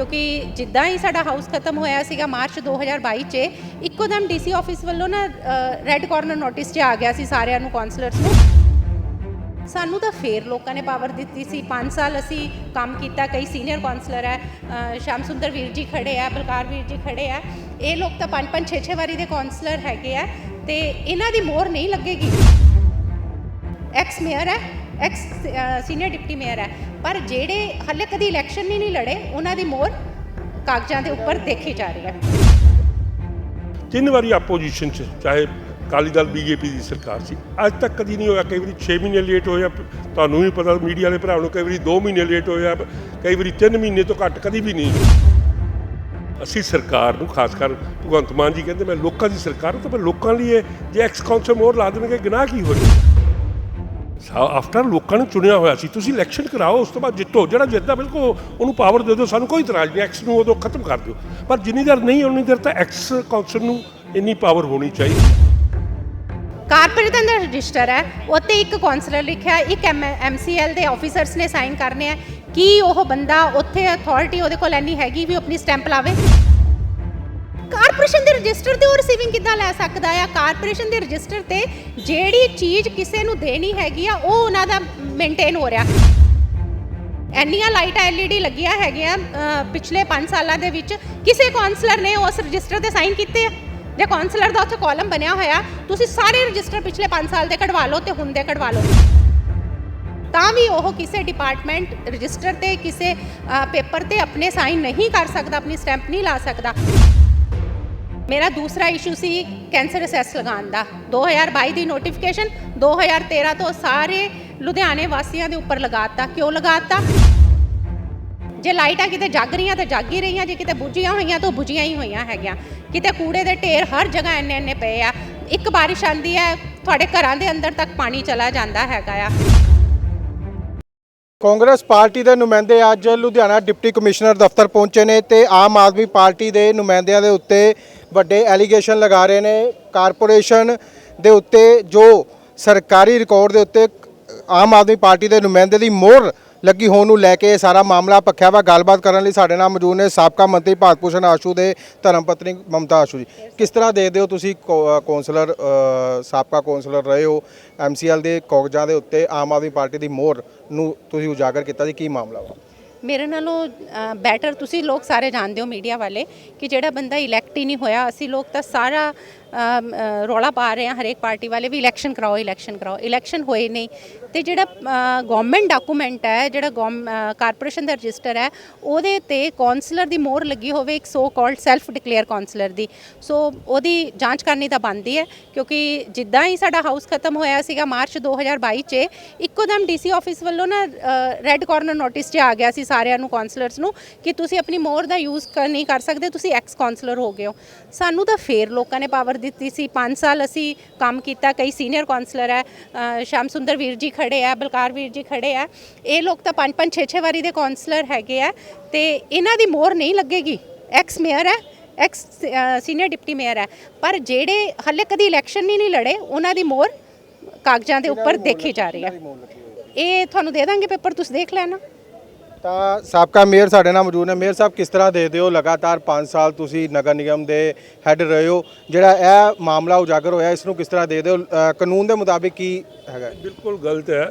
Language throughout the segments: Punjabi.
ਕਿਉਂਕਿ ਜਿੱਦਾਂ ਹੀ ਸਾਡਾ ਹਾਊਸ ਖਤਮ ਹੋਇਆ ਸੀਗਾ ਮਾਰਚ 2022 ਚ, ਇੱਕੋ ਦਮ ਡੀਸੀ ਆਫਿਸ ਵੱਲੋਂ ਨਾ ਰੈੱਡ ਕਾਰਨਰ ਨੋਟਿਸ 'ਚ ਆ ਗਿਆ ਸੀ ਸਾਰਿਆਂ ਨੂੰ ਕਾਉਂਸਲਰਸ ਨੂੰ। ਸਾਨੂੰ ਤਾਂ ਫੇਰ ਲੋਕਾਂ ਨੇ ਪਾਵਰ ਦਿੱਤੀ ਸੀ। 5 ਸਾਲ ਅਸੀਂ ਕੰਮ ਕੀਤਾ, ਕਈ ਸੀਨੀਅਰ ਕਾਉਂਸਲਰ ਹੈ ਸ਼ਾਮ ਸੁੰਦਰ ਵੀਰ ਜੀ ਖੜੇ ਆ, ਬਲਕਾਰ ਵੀਰ ਜੀ ਖੜੇ ਆ। ਇਹ ਲੋਕ ਤਾਂ 5 5 6 6 ਵਾਰੀ ਦੇ ਕਾਉਂਸਲਰ ਹੈਗੇ ਆ ਤੇ ਇਹਨਾਂ ਦੀ ਮੋਹਰ ਨਹੀਂ ਲੱਗੇਗੀ। ਐਕਸ ਮੇਅਰ ਹੈ ਐਕਸ ਸੀਨੀਅਰ ਡਿਪਟੀ ਮੇਅਰ ਹੈ। ਪਰ ਜਿਹੜੇ ਹਾਲੇ ਕਦੀ ਇਲੈਕਸ਼ਨ ਨਹੀਂ ਨਹੀਂ ਲੜੇ, ਉਹਨਾਂ ਦੀ ਮੋਹਰ ਕਾਗਜ਼ਾਂ ਦੇ ਉੱਪਰ ਦੇਖੀ ਜਾ ਰਹੀ ਹੈ। ਤਿੰਨ ਵਾਰੀ ਆਪੋਜੀਸ਼ਨ ਚ, ਚਾਹੇ ਅਕਾਲੀ ਦਲ, ਬੀਜੇਪੀ ਦੀ ਸਰਕਾਰ ਸੀ, ਅੱਜ ਤੱਕ ਕਦੀ ਨਹੀਂ ਹੋਇਆ, ਕਈ ਵਾਰੀ 6 ਮਹੀਨੇ ਲੇਟ ਹੋਇਆ ਤੁਹਾਨੂੰ ਵੀ ਪਤਾ, ਮੀਡੀਆ ਵਾਲੇ ਭਰਾ ਨੂੰ ਕਈ ਵਾਰੀ 2 ਮਹੀਨੇ ਲੇਟ ਹੋਇਆ ਕਈ ਵਾਰੀ 3 ਮਹੀਨੇ ਤੋਂ ਘੱਟ ਕਦੀ ਵੀ ਨਹੀਂ। ਅਸੀਂ ਸਰਕਾਰ ਨੂੰ, ਖਾਸ ਕਰ ਭਗਵੰਤ ਮਾਨ ਜੀ ਕਹਿੰਦੇ, ਮੈਂ ਲੋਕਾਂ ਦੀ ਸਰਕਾਰ ਹਾਂ, ਤਾਂ ਮੈਂ ਲੋਕਾਂ ਲਈ ਇਹ, ਜੇ ਐਕਸ ਕਾਉਂਸਲ ਮੋਰ ਲਾ ਦੇਣਗੇ, ਗੁਨਾਹ ਕੀ ਹੋ ਜਾਊਗਾ? ਆਫਟਰ ਲੋਕਾਂ ਨੇ ਚੁਣਿਆ ਹੋਇਆ ਸੀ, ਤੁਸੀਂ ਇਲੈਕਸ਼ਨ ਕਰਾਓ, ਉਸ ਤੋਂ ਬਾਅਦ ਜਿੱਤੋ, ਜਿਹੜਾ ਜਿੱਤਦਾ ਬਿਲਕੁਲ ਉਹਨੂੰ ਪਾਵਰ ਦੇ ਦਿਓ, ਸਾਨੂੰ ਕੋਈ ਇਤਰਾਜ਼ ਨਹੀਂ ਐਕਸ ਨੂੰ ਉਦੋਂ ਖਤਮ ਕਰ ਦਿਓ। ਪਰ ਜਿੰਨੀ ਦੇਰ ਨਹੀਂ, ਉਨੀ ਦੇਰ ਤਾਂ ਐਕਸ ਕਾਉਂਸਲ ਨੂੰ ਇੰਨੀ ਪਾਵਰ ਹੋਣੀ ਚਾਹੀਦੀ। ਕਾਰਪੋਰੇਟ ਦਾ ਰਜਿਸਟਰ ਹੈ ਉੱਤੇ ਇੱਕ ਕਾਉਂਸਲਰ ਲਿਖਿਆ, ਇੱਕ ਐਮਸੀਐਲ ਦੇ ਆਫੀਸਰਸ ਨੇ ਸਾਈਨ ਕਰਨੇ ਆ। ਕੀ ਉਹ ਬੰਦਾ ਉੱਥੇ ਅਥਾਰਟੀ ਉਹਦੇ ਕੋਲ ਐਨੀ ਹੈਗੀ ਵੀ ਉਹ ਆਪਣੀ ਸਟੈਂਪ ਲਾਵੇ? ਕਾਰਪੋਰੇਸ਼ਨ ਦੇ ਰਜਿਸਟਰ ਤੇ ਉਹ ਰਿਸੀਵਿੰਗ ਕਿੱਦਾਂ ਲੈ ਸਕਦਾ ਆ? ਕਾਰਪੋਰੇਸ਼ਨ ਦੇ ਰਜਿਸਟਰ ਤੇ ਜਿਹੜੀ ਚੀਜ਼ ਕਿਸੇ ਨੂੰ ਦੇਣੀ ਹੈਗੀ ਆ, ਉਹ ਉਹਨਾਂ ਦਾ ਮੇਨਟੇਨ ਹੋ ਰਿਹਾ। ਇੰਨੀਆਂ ਲਾਈਟ ਐਲਈਡੀ ਲੱਗੀਆਂ ਹੈਗੀਆਂ ਪਿਛਲੇ 5 ਸਾਲਾਂ ਦੇ ਵਿੱਚ। ਕਿਸੇ ਕਾਉਂਸਲਰ ਨੇ ਉਸ ਰਜਿਸਟਰ ਤੇ ਸਾਈਨ ਕੀਤੇ ਆ? ਜੇ ਕਾਉਂਸਲਰ ਦਾ ਉੱਥੇ ਕਾਲਮ ਬਣਿਆ ਹੋਇਆ, ਤੁਸੀਂ ਸਾਰੇ ਰਜਿਸਟਰ ਪਿਛਲੇ 5 ਸਾਲ ਦੇ ਕਢਵਾ ਲਓ ਤੇ ਹੁਣ ਦੇ ਕਢਵਾ ਲਓ। ਤਾਂ ਵੀ ਉਹ ਕਿਸੇ ਡਿਪਾਰਟਮੈਂਟ ਰਜਿਸਟਰ ਤੇ, ਕਿਸੇ ਪੇਪਰ ਤੇ ਆਪਣੇ ਸਾਈਨ ਨਹੀਂ ਕਰ ਸਕਦਾ, ਆਪਣੀ ਸਟੈਂਪ ਨਹੀਂ ਲਾ ਸਕਦਾ। ਮੇਰਾ ਦੂਸਰਾ ਇਸ਼ੂ ਸੀ ਕੈਂਸਰ ਅਸੈਸ ਲਗਾਉਣ ਦਾ। 2022 ਦੀ ਨੋਟੀਫਿਕੇਸ਼ਨ 2013 ਤੋਂ ਸਾਰੇ ਲੁਧਿਆਣੇ ਵਾਸੀਆਂ ਦੇ ਉੱਪਰ ਲਗਾਤਾ। ਕਿਉਂ ਲਗਾਤਾ? ਜੇ ਲਾਈਟਾਂ ਕਿਤੇ ਜਗ ਰਹੀਆਂ ਤਾਂ ਜਗ ਹੀ ਰਹੀਆਂ, ਜੇ ਕਿਤੇ ਬੁਝੀਆਂ ਹੋਈਆਂ ਤਾਂ ਬੁਝੀਆਂ ਹੀ ਹੋਈਆਂ ਹੈਗੀਆਂ। ਕਿਤੇ ਕੂੜੇ ਦੇ ਢੇਰ ਹਰ ਜਗ੍ਹਾ ਇੰਨੇ ਇੰਨੇ ਪਏ ਆ। ਇੱਕ ਬਾਰਿਸ਼ ਆਂਦੀ ਹੈ, ਤੁਹਾਡੇ ਘਰਾਂ ਦੇ ਅੰਦਰ ਤੱਕ ਪਾਣੀ ਚਲਾ ਜਾਂਦਾ ਹੈਗਾ ਆ। ਕਾਂਗਰਸ ਪਾਰਟੀ ਦੇ ਨੁਮਾਇੰਦੇ ਅੱਜ ਲੁਧਿਆਣਾ ਡਿਪਟੀ ਕਮਿਸ਼ਨਰ ਦਫ਼ਤਰ ਪਹੁੰਚੇ ਨੇ ਤੇ ਆਮ ਆਦਮੀ ਪਾਰਟੀ ਦੇ ਨੁਮਾਇੰਦਿਆਂ ਦੇ ਉੱਤੇ ਵੱਡੇ ਐਲੀਗੇਸ਼ਨ ਲਗਾ ਰਹੇ ਨੇ। ਕਾਰਪੋਰੇਸ਼ਨ ਦੇ ਉੱਤੇ ਜੋ ਸਰਕਾਰੀ ਰਿਕਾਰਡ ਦੇ ਉੱਤੇ ਆਮ ਆਦਮੀ ਪਾਰਟੀ ਦੇ ਨੁਮਾਇੰਦੇ ਦੀ ਮੋਹਰ ਲੱਗੀ ਹੋਣ ਨੂੰ ਲੈ ਕੇ ਇਹ ਸਾਰਾ ਮਾਮਲਾ ਪੱਖਿਆ ਵਾ। ਗੱਲਬਾਤ ਕਰਨ ਲਈ ਸਾਡੇ ਨਾਲ ਮੌਜੂਦ ਨੇ ਸਾਬਕਾ ਮੰਤਰੀ ਭਾਰਤ ਭੂਸ਼ਣ ਆਸ਼ੂ ਦੇ ਧਰਮ ਪਤਨੀ ਮਮਤਾ ਆਸ਼ੂ ਜੀ। ਕਿਸ ਤਰ੍ਹਾਂ ਦੇਖਦੇ ਹੋ ਤੁਸੀਂ ਕੌ- ਕੌਂਸਲਰ ਸਾਬਕਾ ਕੌਂਸਲਰ ਰਹੇ ਹੋ ਐਮਸੀਐਲ ਦੇ ਕਾਗਜ਼ਾਂ ਦੇ ਉੱਤੇ ਆਮ ਆਦਮੀ ਪਾਰਟੀ ਦੀ ਮੋਹਰ ਨੂੰ ਤੁਸੀਂ ਉਜਾਗਰ ਕੀਤਾ ਜੀ? ਕੀ ਮਾਮਲਾ ਵਾ? ਮੇਰੇ ਨਾਲੋਂ ਬੈਟਰ ਤੁਸੀਂ ਲੋਕ ਸਾਰੇ ਜਾਣਦੇ ਹੋ ਮੀਡੀਆ ਵਾਲੇ ਕਿ ਜਿਹੜਾ ਬੰਦਾ ਇਲੈਕਟ ਹੀ ਨਹੀਂ ਹੋਇਆ, ਅਸੀਂ ਲੋਕ ਤਾਂ ਸਾਰਾ ਰੌਲਾ ਪਾ ਰਹੇ ਹਾਂ ਹਰੇਕ ਪਾਰਟੀ ਵਾਲੇ ਵੀ ਇਲੈਕਸ਼ਨ ਕਰਾਓ ਇਲੈਕਸ਼ਨ ਕਰਾਓ। ਇਲੈਕਸ਼ਨ ਹੋਏ ਨਹੀਂ ਤੇ ਜਿਹੜਾ ਗਵਰਨਮੈਂਟ ਡਾਕੂਮੈਂਟ ਹੈ, ਜਿਹੜਾ ਕਾਰਪੋਰੇਸ਼ਨ ਦਾ ਰਜਿਸਟਰ ਹੈ, ਉਹਦੇ ਤੇ ਕਾਉਂਸਲਰ ਦੀ ਮੋਹਰ ਲੱਗੀ ਹੋਵੇ ਇੱਕ so called self declare councillor ਦੀ। ਸੋ ਉਹਦੀ ਜਾਂਚ ਕਰਨੀ ਤਾਂ ਬਣਦੀ ਹੈ, ਕਿਉਂਕਿ ਜਿੱਦਾਂ ਹੀ ਸਾਡਾ ਹਾਊਸ ਖਤਮ ਹੋਇਆ ਸੀਗਾ ਮਾਰਚ 2022 ਚ, ਇੱਕੋ ਦਮ ਡੀਸੀ ਆਫਿਸ ਵੱਲੋਂ ਨਾ ਰੈੱਡ ਕਾਰਨਰ ਨੋਟਿਸ 'ਚ ਆ ਗਿਆ ਸੀ ਸਾਰਿਆਂ ਨੂੰ ਕਾਉਂਸਲਰਸ ਨੂੰ, ਕਿ ਤੁਸੀਂ ਆਪਣੀ ਮੋਹਰ ਦਾ ਯੂਜ਼ ਨਹੀਂ ਕਰ ਸਕਦੇ, ਤੁਸੀਂ ਐਕਸ ਕਾਉਂਸਲਰ ਹੋ ਗਏ ਹੋ। ਸਾਨੂੰ ਤਾਂ ਫੇਰ ਲੋਕਾਂ ਨੇ ਪਾਵਰ ਦਿੱਤੀ ਸੀ। 5 ਸਾਲ ਅਸੀਂ ਕੰਮ ਕੀਤਾ ਕਈ ਸੀਨੀਅਰ ਕਾਉਂਸਲਰ ਹੈ ਸ਼ਾਮ ਸੁੰਦਰ ਵੀਰ ਜੀ ਖੜੇ ਆ ਬਲਕਾਰ ਵੀਰ ਜੀ ਖੜੇ ਆ। ਇਹ ਲੋਕ ਤਾਂ 5 5 6 6 ਵਾਰੀ ਦੇ ਕਾਉਂਸਲਰ ਹੈਗੇ ਆ ਤੇ ਇਹਨਾਂ ਦੀ ਮੋਹਰ ਨਹੀਂ ਲੱਗੇਗੀ। ਐਕਸ ਮੇਅਰ ਹੈ ਐਕਸ ਸੀਨੀਅਰ ਡਿਪਟੀ ਮੇਅਰ ਹੈ। ਪਰ ਜਿਹੜੇ ਹਾਲੇ ਕਦੀ ਇਲੈਕਸ਼ਨ ਨਹੀਂ ਨਹੀਂ ਲੜੇ ਉਹਨਾਂ ਦੀ ਮੋਹਰ ਕਾਗਜ਼ਾਂ ਦੇ ਉੱਪਰ ਦੇਖੀ ਜਾ ਰਹੀ ਹੈ। ਇਹ ਤੁਹਾਨੂੰ ਦੇ ਦਾਂਗੇ ਪੇਪਰ ਤੁਸੀਂ ਦੇਖ ਲੈਣਾ। ਤਾਂ ਸਾਬਕਾ ਮੇਅਰ ਸਾਡੇ ਨਾਲ ਮੌਜੂਦ ਨੇ। ਮੇਅਰ ਸਾਹਿਬ, ਕਿਸ ਤਰ੍ਹਾਂ ਦੇਖਦੇ ਹੋ? ਲਗਾਤਾਰ 5 ਸਾਲ ਤੁਸੀਂ ਨਗਰ ਨਿਗਮ ਦੇ ਹੈੱਡ ਰਹੇ ਹੋ। ਜਿਹੜਾ ਇਹ ਮਾਮਲਾ ਉਜਾਗਰ ਹੋਇਆ, ਇਸ ਨੂੰ ਕਿਸ ਤਰ੍ਹਾਂ ਦੇਖਦੇ ਹੋ? ਕਾਨੂੰਨ ਦੇ ਮੁਤਾਬਿਕ ਕੀ ਹੈਗਾ? ਬਿਲਕੁਲ ਗਲਤ ਹੈ।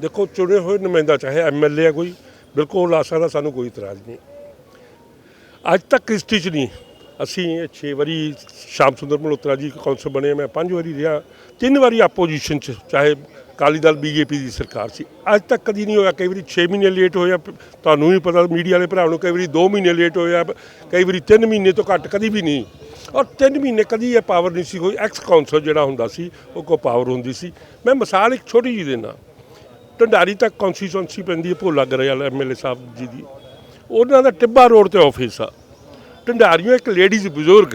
ਦੇਖੋ, ਚੁਣੇ ਹੋਏ ਨੁਮਾਇੰਦਾ, ਚਾਹੇ ਐਮਐਲਏ ਹੈ ਕੋਈ, ਬਿਲਕੁਲ ਲਾ ਸਕਦਾ ਸਾਨੂੰ ਕੋਈ ਇਤਰਾਜ਼ ਨਹੀਂ। ਅੱਜ ਤੱਕ ਹਿਸਟਰੀ 'ਚ ਨਹੀਂ। ਅਸੀਂ ਇਹ 6 ਵਾਰੀ ਸ਼ਾਮ ਸੁੰਦਰ ਮਲਹੋਤਰਾ ਜੀ ਕੌਂਸਲ ਬਣੇ ਮੈਂ ਪੰਜ ਵਾਰੀ ਰਿਹਾ। ਤਿੰਨ ਵਾਰੀ ਆਪੋਜੀਸ਼ਨ 'ਚ, ਚਾਹੇ ਅਕਾਲੀ ਦਲ ਬੀਜੇਪੀ ਦੀ ਸਰਕਾਰ ਸੀ। ਅੱਜ ਤੱਕ ਕਦੀ ਨਹੀਂ ਹੋਇਆ ਕਈ ਵਾਰੀ 6 ਮਹੀਨੇ ਲੇਟ ਹੋਇਆ ਤੁਹਾਨੂੰ ਵੀ ਪਤਾ ਮੀਡੀਆ ਵਾਲੇ ਭਰਾ ਨੂੰ ਕਈ ਵਾਰੀ 2 ਮਹੀਨੇ ਲੇਟ ਹੋਇਆ ਕਈ ਵਾਰੀ 3 ਮਹੀਨੇ ਤੋਂ ਘੱਟ ਕਦੀ ਵੀ ਨਹੀਂ। ਔਰ 3 ਮਹੀਨੇ ਕਦੀ ਇਹ ਪਾਵਰ ਨਹੀਂ ਸੀ ਕੋਈ। ਐਕਸ ਕਾਉਂਸਲ ਜਿਹੜਾ ਹੁੰਦਾ ਸੀ, ਉਹ ਕੋ ਪਾਵਰ ਹੁੰਦੀ ਸੀ। ਮੈਂ ਮਿਸਾਲ ਇੱਕ ਛੋਟੀ ਜਿਹੀ ਦੇਣਾ ਢੰਡਾਰੀ ਤੱਕ ਕੌਂਸਟੀਚੁਐਂਸੀ ਪੈਂਦੀ ਹੈ ਭੋਲਾ ਗਰੇਵਾਲ ਐਮਐਲਏ ਸਾਹਿਬ ਜੀ ਦੀ। ਉਹਨਾਂ ਦਾ ਟਿੱਬਾ ਰੋਡ ਤੇ ਆਫਿਸ ਆ। ਢੰਡਾਰੀਓ ਇੱਕ ਲੇਡੀਜ਼ ਬਜ਼ੁਰਗ,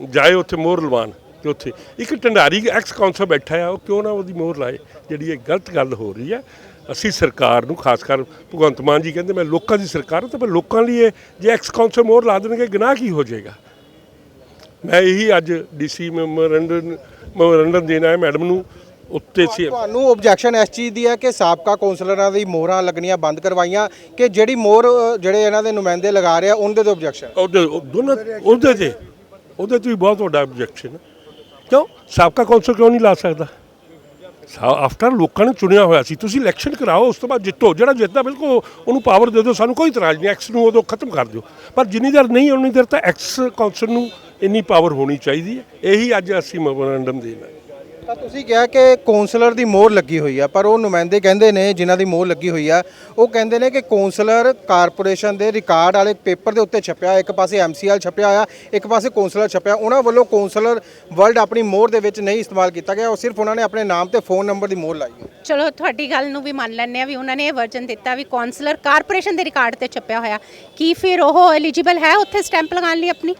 ਜਾਏ ਉੱਥੇ ਮੋਹਰ ਲਵਾਨ ਤੇ ਉੱਥੇ ਇੱਕ ਢੰਡਾਰੀ ਐਕਸ ਕਾਉਂਸਲ ਬੈਠਾ ਆ ਉਹ ਕਿਉਂ ਨਾ ਉਹਦੀ ਮੋਹਰ ਲਾਏ ਜਿਹੜੀ ਇਹ ਗਲਤ ਗੱਲ ਹੋ ਰਹੀ ਹੈ ਅਸੀਂ ਸਰਕਾਰ ਨੂੰ ਖਾਸ ਕਰ ਭਗਵੰਤ ਮਾਨ ਜੀ ਕਹਿੰਦੇ ਮੈਂ ਲੋਕਾਂ ਦੀ ਸਰਕਾਰ ਹਾਂ ਤਾਂ ਮੈਂ ਲੋਕਾਂ ਲਈ ਇਹ ਜੇ ਐਕਸ ਕਾਉਂਸਲ ਮੋਹਰ ਲਾ ਦੇਣਗੇ ਗੁਨਾਹ ਕੀ ਹੋ ਜਾਏਗਾ? ਮੈਂ ਇਹੀ ਅੱਜ ਡੀਸੀ ਮੈਮੋਰੰਡਨ ਮੈਮੋਰੰਡਨ ਦੇਣਾ ਹੈ ਮੈਡਮ ਨੂੰ ਉੱਤੇ ਸੀ। ਤੁਹਾਨੂੰ ਆਬਜੈਕਸ਼ਨ ਇਸ ਚੀਜ਼ ਦੀ ਹੈ ਕਿ ਸਾਬਕਾ ਕੌਂਸਲਰਾਂ ਦੀ ਮੋਹਰਾਂ ਲੱਗਣੀਆਂ ਬੰਦ ਕਰਵਾਈਆਂ ਕਿ ਜਿਹੜੀ ਮੋਹਰ ਜਿਹੜੇ ਇਹਨਾਂ ਦੇ ਨੁਮਾਇੰਦੇ ਲਗਾ ਰਹੇ ਆ ਉਹਦੇ ਤੇ ਆਬਜੈਕਸ਼ਨ ਉਹਦੇ ਉਹ ਦੋਨਾਂ ਉਹਦੇ ਤੇ ਉਹਦੇ ਤੇ ਵੀ ਬਹੁਤ ਵੱਡਾ ਆਬਜੈਕਸ਼ਨ ਕਿਉਂ? ਸਾਬਕਾ ਕੌਂਸਲ ਕਿਉਂ ਨਹੀਂ ਲਾ ਸਕਦਾ? ਆਫਟਰ ਲੋਕਾਂ ਨੇ ਚੁਣਿਆ ਹੋਇਆ ਸੀ। ਤੁਸੀਂ ਇਲੈਕਸ਼ਨ ਕਰਾਓ, ਉਸ ਤੋਂ ਬਾਅਦ ਜਿੱਤੋ। ਜਿਹੜਾ ਜਿੱਤਦਾ, ਬਿਲਕੁਲ ਉਹਨੂੰ ਪਾਵਰ ਦੇ ਦਿਓ। ਸਾਨੂੰ ਕੋਈ ਇਤਰਾਜ਼ ਨਹੀਂ। ਐਕਸ ਨੂੰ ਉਦੋਂ ਖਤਮ ਕਰ ਦਿਓ। ਪਰ ਜਿੰਨੀ ਦੇਰ ਨਹੀਂ, ਉਨੀ ਦੇਰ ਤਾਂ ਐਕਸ ਕੌਂਸਲ ਨੂੰ ਇੰਨੀ ਪਾਵਰ ਹੋਣੀ ਚਾਹੀਦੀ ਹੈ। ਇਹੀ ਅੱਜ ਅਸੀਂ ਮੈਮੋਰੈਂਡਮ ਦੇਣਾ ਤਾਂ ਤੁਸੀਂ ਕਿਹਾ ਕਿ ਕੌਂਸਲਰ ਦੀ ਮੋਹਰ ਲੱਗੀ ਹੋਈ ਆ, ਪਰ ਉਹ ਨੁਮਾਇੰਦੇ ਕਹਿੰਦੇ ਨੇ, ਜਿਨ੍ਹਾਂ ਦੀ ਮੋਹਰ ਲੱਗੀ ਹੋਈ ਆ, ਉਹ ਕਹਿੰਦੇ ਨੇ ਕਿ ਕੌਂਸਲਰ ਕਾਰਪੋਰੇਸ਼ਨ ਦੇ ਰਿਕਾਰਡ ਵਾਲੇ ਪੇਪਰ ਦੇ ਉੱਤੇ ਛਪਿਆ ਇੱਕ ਪਾਸੇ ਐਮਸੀਐਲ ਛਪਿਆ ਹੋਇਆ, ਇੱਕ ਪਾਸੇ ਕੌਂਸਲਰ ਛਪਿਆ, ਉਹਨਾਂ ਵੱਲੋਂ ਕੌਂਸਲਰ ਵਰਲਡ ਆਪਣੀ ਮੋਹਰ ਦੇ ਵਿੱਚ ਨਹੀਂ ਇਸਤੇਮਾਲ ਕੀਤਾ ਗਿਆ, ਉਹ ਸਿਰਫ ਉਹਨਾਂ ਨੇ ਆਪਣੇ ਨਾਮ ਤੇ ਫੋਨ ਨੰਬਰ ਦੀ ਮੋਹਰ ਲਾਈ ਹੈ। ਚਲੋ, ਤੁਹਾਡੀ ਗੱਲ ਨੂੰ ਵੀ ਮੰਨ ਲੈਂਦੇ ਆ ਵੀ ਉਹਨਾਂ ਨੇ ਇਹ ਵਰਜਨ ਦਿੱਤਾ ਵੀ ਕਾਉਂਸਲਰ ਕਾਰਪੋਰੇਸ਼ਨ ਦੇ ਰਿਕਾਰਡ ਤੇ ਛਪਿਆ ਹੋਇਆ। ਕੀ ਫਿਰ ਉਹ ਐਲੀਜੀਬਲ ਹੈ ਉੱਥੇ ਸਟੈਂਪ ਲਗਾਉਣ ਲਈ ਆਪਣੀ?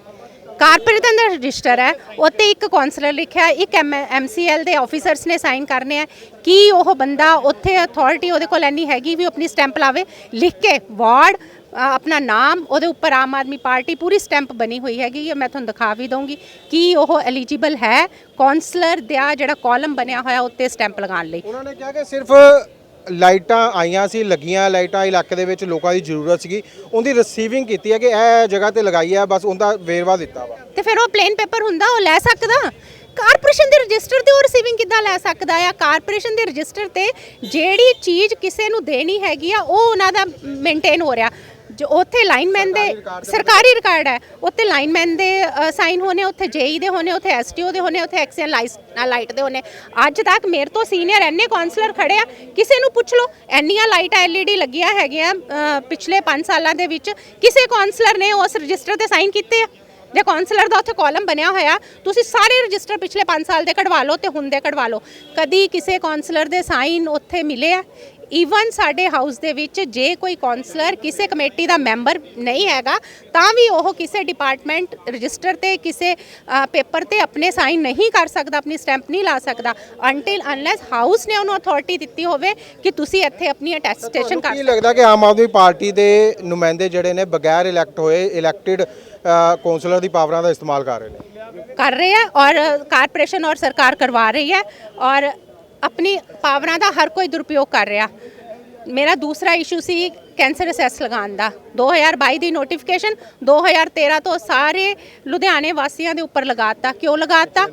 ਕਾਰਪੋਰੇਟ ਦਾ ਰਜਿਸਟਰ ਹੈ, ਉੱਤੇ ਇੱਕ ਕਾਉਂਸਲਰ ਲਿਖਿਆ, ਇੱਕ ਐਮਸੀਐਲ ਦੇ ਆਫੀਸਰਸ ਨੇ ਸਾਈਨ ਕਰਨੇ ਆ। ਕੀ ਉਹ ਬੰਦਾ ਉੱਥੇ ਅਥਾਰਟੀ ਉਹਦੇ ਕੋਲ ਐਨੀ ਹੈਗੀ ਵੀ ਉਹ ਆਪਣੀ ਸਟੈਂਪ ਲਾਵੇ? ਲਿਖ ਕੇ ਵਾਰਡ ਆਪਣਾ ਨਾਮ, ਉਹਦੇ ਉੱਪਰ ਆਮ ਆਦਮੀ ਪਾਰਟੀ ਪੂਰੀ ਸਟੈਂਪ ਬਣੀ ਹੋਈ ਹੈਗੀ ਇਹ ਮੈਂ ਤੁਹਾਨੂੰ ਦਿਖਾ ਵੀ ਦਊਂਗੀ। ਕੀ ਉਹ ਐਲੀਜੀਬਲ ਹੈ? ਕਾਉਂਸਲਰ ਦਾ ਜਿਹੜਾ ਕਾਲਮ ਬਣਿਆ ਹੋਇਆ, ਉੱਤੇ ਸਟੈਂਪ ਲਗਾਉਣ ਲਈ। ਉਹਨਾਂ ਨੇ ਕਿਹਾ ਕਿ ਸਿਰਫ ਲਾਈਟਾਂ ਆਈਆਂ ਸੀ, ਲੱਗੀਆਂ ਲਾਈਟਾਂ ਇਲਾਕੇ ਦੇ ਵਿੱਚ ਲੋਕਾਂ ਦੀ ਜ਼ਰੂਰਤ ਸੀਗੀ। ਉਹਦੀ ਰਿਸੀਵਿੰਗ ਕੀਤੀ ਹੈ ਕਿ ਇਹ ਜਗ੍ਹਾ ਤੇ ਲਗਾਈ ਹੈ, ਬਸ ਉਹਦਾ ਵੇਰਵਾ ਦਿੱਤਾ ਵਾ। ਤੇ ਫਿਰ ਉਹ ਪਲੇਨ ਪੇਪਰ ਹੁੰਦਾ, ਉਹ ਲੈ ਸਕਦਾ? ਕਾਰਪੋਰੇਸ਼ਨ ਦੇ ਰਜਿਸਟਰ ਤੇ ਉਹ ਰਿਸੀਵਿੰਗ ਕਿੱਦਾਂ ਲੈ ਸਕਦਾ ਆ? ਕਾਰਪੋਰੇਸ਼ਨ ਦੇ ਰਜਿਸਟਰ ਤੇ ਜਿਹੜੀ ਚੀਜ਼ ਕਿਸੇ ਨੂੰ ਦੇਣੀ ਹੈਗੀ ਆ, ਉਹ ਉਹਨਾਂ ਦਾ ਮੇਨਟੇਨ ਹੋ ਰਿਹਾ। ਜੋ ਉੱਥੇ ਲਾਈਨਮੈਨ ਦੇ ਸਰਕਾਰੀ ਰਿਕਾਰਡ ਹੈ। ਉੱਥੇ ਲਾਈਨਮੈਨ ਦੇ ਸਾਈਨ ਹੋਣੇ ਉੱਥੇ ਜੇਈ ਦੇ ਹੋਣੇ ਉੱਥੇ ਐਸਟੀਓ ਦੇ ਹੋਣੇ ਉੱਥੇ ਐਕਸੀਅਨ ਲਾਈਟ ਦੇ ਹੋਣੇ। ਅੱਜ ਤੱਕ ਮੇਰੇ ਤੋਂ ਸੀਨੀਅਰ ਐਨੇ ਕਾਉਂਸਲਰ ਖੜੇ ਆ ਕਿਸੇ ਨੂੰ ਪੁੱਛ ਲਓ ਐਨੀਆਂ ਲਾਈਟਾਂ ਐਲਈਡੀ ਲੱਗੀਆਂ ਹੈਗੀਆਂ ਪਿਛਲੇ 5 ਸਾਲਾਂ ਦੇ ਵਿੱਚ ਕਿਸੇ ਕਾਉਂਸਲਰ ਨੇ ਉਸ ਰਜਿਸਟਰ ਤੇ ਸਾਈਨ ਕੀਤੇ ਆ? ਜੇ ਕਾਉਂਸਲਰ ਦਾ ਉੱਥੇ ਕਾਲਮ ਬਣਿਆ ਹੋਇਆ ਤੁਸੀਂ ਸਾਰੇ ਰਜਿਸਟਰ ਪਿਛਲੇ 5 ਸਾਲ ਦੇ ਕਢਵਾ ਲਓ ਤੇ ਹੁਣ ਦੇ ਕਢਵਾ ਲਓ। ਕਦੀ ਕਿਸੇ ਕਾਉਂਸਲਰ ਦੇ ਸਾਈਨ ਉੱਥੇ ਮਿਲੇ ਆ? ਈਵਨ ਸਾਡੇ ਹਾਊਸ ਦੇ ਵਿੱਚ ਜੇ ਕੋਈ ਕਾਉਂਸਲਰ ਕਿਸੇ ਕਮੇਟੀ ਦਾ ਮੈਂਬਰ ਨਹੀਂ ਹੈਗਾ ਤਾਂ ਵੀ ਉਹ ਕਿਸੇ ਡਿਪਾਰਟਮੈਂਟ ਰਜਿਸਟਰ ਤੇ ਕਿਸੇ ਪੇਪਰ ਤੇ ਆਪਣੇ ਸਾਈਨ ਨਹੀਂ ਕਰ ਸਕਦਾ ਆਪਣੀ ਸਟੈਂਪ ਨਹੀਂ ਲਾ ਸਕਦਾ ਅੰਟਿਲ ਅਨਲੈਸ ਹਾਊਸ ਨੇ ਉਹਨੂੰ ਅਥਾਰਟੀ ਦਿੱਤੀ ਹੋਵੇ ਕਿ ਤੁਸੀਂ ਇੱਥੇ ਆਪਣੀ ਅਟੈਸਟੇਸ਼ਨ ਕਰ ਕੀ ਲੱਗਦਾ ਕਿ ਆਮ ਆਦਮੀ ਪਾਰਟੀ ਦੇ ਨੁਮਾਇੰਦੇ ਜਿਹੜੇ ਨੇ ਬਗੈਰ ਇਲੈਕਟ ਹੋਏ ਇਲੈਕਟਿਡ ਕੌਂਸਲਰ ਦੀ ਪਾਵਰਾਂ ਦਾ ਇਸਤੇਮਾਲ ਕਰ ਰਹੇ ਨੇ? ਕਰ ਰਹੇ ਹੈ ਔਰ ਕਾਰਪੋਰੇਸ਼ਨ ਔਰ ਸਰਕਾਰ ਕਰਵਾ ਰਹੀ ਹੈ ਔਰ ਆਪਣੀ ਪਾਵਰਾਂ ਦਾ ਹਰ ਕੋਈ ਦੁਰਉਪਯੋਗ ਕਰ ਰਿਹਾ ਮੇਰਾ ਦੂਸਰਾ ਇਸ਼ੂ ਸੀ ਕੈਂਸਰ ਅਸੈਸ ਲਗਾਉਣ ਦਾ 2022 ਦੀ ਨੋਟੀਫਿਕੇਸ਼ਨ 2013 ਤੋਂ ਸਾਰੇ ਲੁਧਿਆਣੇ ਵਾਸੀਆਂ ਦੇ ਉੱਪਰ ਲਗਾਤਾ ਕਿਉਂ ਲਗਾਤਾ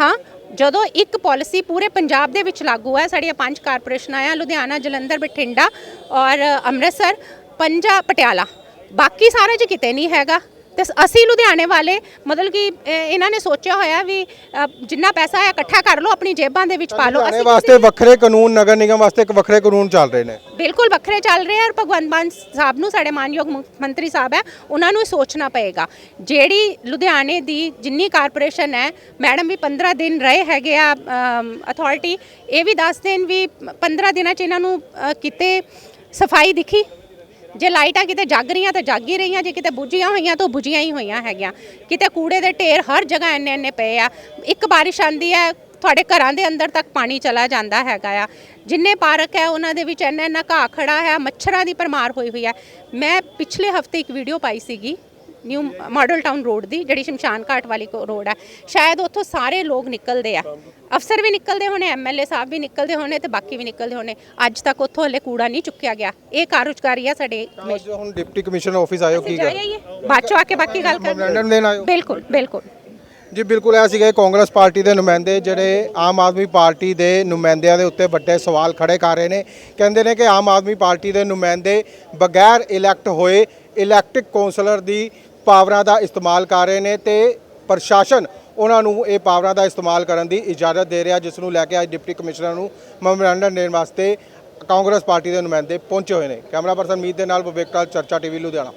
ਹਾਂ ਜਦੋਂ ਇੱਕ ਪਾਲਿਸੀ ਪੂਰੇ ਪੰਜਾਬ ਦੇ ਵਿੱਚ ਲਾਗੂ ਹੈ ਸਾਡੀਆਂ ਪੰਜ ਕਾਰਪੋਰੇਸ਼ਨਾਂ ਆ ਲੁਧਿਆਣਾ ਜਲੰਧਰ ਬਠਿੰਡਾ ਔਰ ਅੰਮ੍ਰਿਤਸਰ ਪੰਜਾ ਪਟਿਆਲਾ ਬਾਕੀ ਸਾਰੇ 'ਚ ਕਿਤੇ ਨਹੀਂ ਹੈਗਾ ਤੇ ਅਸੀਂ ਲੁਧਿਆਣੇ ਵਾਲੇ ਮਤਲਬ ਕਿ ਇਹਨਾਂ ਨੇ ਸੋਚਿਆ ਹੋਇਆ ਵੀ ਅ, ਜਿੰਨਾ ਪੈਸਾ ਹੈ ਇਕੱਠਾ ਕਰ ਲਓ ਆਪਣੀ ਜੇਬਾਂ ਦੇ ਵਿੱਚ ਪਾ ਲਓ। ਲੁਧਿਆਣੇ ਅਸੀਂ ਵਾਸਤੇ ਵੱਖਰੇ ਕਾਨੂੰਨ ਨਗਰ ਨਿਗਮ ਵਾਸਤੇ ਇੱਕ ਵੱਖਰੇ ਕਾਨੂੰਨ ਚੱਲ ਰਹੇ ਨੇ। ਬਿਲਕੁਲ ਵੱਖਰੇ ਚੱਲ ਰਹੇ ਆ ਔਰ ਭਗਵੰਤ ਮਾਨ ਸਾਹਿਬ ਨੂੰ ਸਾਡੇ ਮਾਨਯੋਗ ਮੁੱਖ ਮੰਤਰੀ ਸਾਹਿਬ ਹੈ ਉਹਨਾਂ ਨੂੰ ਇਹ ਸੋਚਣਾ ਪਏਗਾ। ਜਿਹੜੀ ਲੁਧਿਆਣੇ ਦੀ ਜਿੰਨੀ ਕਾਰਪੋਰੇਸ਼ਨ ਹੈ ਮੈਡਮ ਵੀ 15 ਦਿਨ ਰਹੇ ਹੈਗੇ ਆ ਅਥਾਰਟੀ ਇਹ ਵੀ ਦੱਸ ਦੇਣ ਵੀ 15 ਦਿਨਾਂ ਚ ਇਹਨਾਂ ਨੂੰ ਅ, ਕਿਤੇ ਸਫ਼ਾਈ ਦਿਖੀ? ਜੇ ਲਾਈਟਾਂ ਕਿਤੇ ਜਗ ਰਹੀਆਂ ਤਾਂ ਜਗ ਹੀ ਰਹੀਆਂ, ਜੇ ਕਿਤੇ ਬੁਝੀਆਂ ਹੋਈਆਂ ਤਾਂ ਉਹ ਬੁਝੀਆਂ ਹੀ ਹੋਈਆਂ ਹੈਗੀਆਂ। ਕਿਤੇ ਕੂੜੇ ਦੇ ਢੇਰ ਹਰ ਜਗ੍ਹਾ ਇੰਨੇ ਇੰਨੇ ਪਏ ਆ। ਇੱਕ ਬਾਰਿਸ਼ ਆਂਦੀ ਹੈ, ਤੁਹਾਡੇ ਘਰਾਂ ਦੇ ਅੰਦਰ ਤੱਕ ਪਾਣੀ ਚਲਾ ਜਾਂਦਾ ਹੈਗਾ ਆ। ਜਿੰਨੇ ਪਾਰਕ ਹੈ, ਉਹਨਾਂ ਦੇ ਵਿੱਚ ਇੰਨਾ ਇੰਨਾ ਘਾਹ ਖੜਾ ਹੈ, ਮੱਛਰਾਂ ਦੀ ਪਰਮਾਰ ਹੋਈ ਹੋਈ ਹੈ। ਮੈਂ ਪਿਛਲੇ ਹਫ਼ਤੇ ਇੱਕ ਵੀਡੀਓ ਪਾਈ ਸੀਗੀ ਨਿਊ ਮਾਡਲ ਟਾਊਨ ਰੋਡ ਦੀ ਜਿਹੜੀ ਸ਼ਮਸ਼ਾਨ ਘਾਟ ਵਾਲੀ ਰੋਡ ਹੈ ਸ਼ਾਇਦ ਉੱਥੋਂ ਸਾਰੇ ਲੋਕ ਨਿਕਲਦੇ ਆ। ਅਫਸਰ ਵੀ ਨਿਕਲਦੇ ਹੋਣੇ ਐਮਐਲਏ ਸਾਹਿਬ ਵੀ ਨਿਕਲਦੇ ਹੋਣੇ ਤੇ ਬਾਕੀ ਵੀ ਨਿਕਲਦੇ ਹੋਣੇ। ਅੱਜ ਤੱਕ ਉੱਥੋਂ ਹਲੇ ਕੂੜਾ ਨਹੀਂ ਚੁੱਕਿਆ ਗਿਆ। ਇਹ ਕਾਰਜਕਾਰੀ ਆ ਸਾਡੇ ਅੱਜ ਹੁਣ ਡਿਪਟੀ ਕਮਿਸ਼ਨਰ ਆਫਿਸ ਆਇਓ ਕੀ ਕਰ ਜਾਈਏ ਬਾਅਦ ਚੋਂ ਆ ਕੇ ਬਾਕੀ ਗੱਲ ਆਇਓ ਬਿਲਕੁਲ ਬਿਲਕੁਲ। ਜੀ ਬਿਲਕੁਲ ਇਹ ਸੀਗੇ ਕਾਂਗਰਸ ਪਾਰਟੀ ਦੇ ਨੁਮਾਇੰਦੇ ਜਿਹੜੇ ਆਮ ਆਦਮੀ ਪਾਰਟੀ ਦੇ ਨੁਮਾਇੰਦਿਆਂ ਦੇ ਉੱਤੇ ਵੱਡੇ ਸਵਾਲ ਖੜੇ ਕਰ ਰਹੇ ਨੇ। ਕਹਿੰਦੇ ਨੇ ਕਿ ਆਮ ਆਦਮੀ ਪਾਰਟੀ ਦੇ ਨੁਮਾਇੰਦੇ ਬਗੈਰ ਇਲੈਕਟ ਹੋਏ ਇਲੈਕਟਿਕ ਕੌਂਸਲਰ ਦੀ ਪਾਵਰਾਂ ਦਾ ਇਸਤੇਮਾਲ ਕਰ ਰਹੇ ਨੇ ਤੇ ਪ੍ਰਸ਼ਾਸਨ ਉਹਨਾਂ ਨੂੰ ਇਹ ਪਾਵਰਾਂ ਦਾ ਇਸਤੇਮਾਲ ਕਰਨ ਦੀ ਇਜਾਜ਼ਤ ਦੇ ਰਿਹਾ, ਜਿਸ ਨੂੰ ਲੈ ਕੇ ਅੱਜ ਡਿਪਟੀ ਕਮਿਸ਼ਨਰ ਨੂੰ ਮੈਮੋਰੈਂਡਮ ਦੇਣ ਵਾਸਤੇ ਕਾਂਗਰਸ ਪਾਰਟੀ ਦੇ ਨੁਮਾਇੰਦੇ ਪਹੁੰਚੇ ਹੋਏ ਨੇ। ਕੈਮਰਾ ਪਰਸਨ ਮੀਤ ਦੇ ਨਾਲ ਵਿਵੇਕ ਕਾਲ ਚਰਚਾ ਟੀਵੀ, ਲੁਧਿਆਣਾ।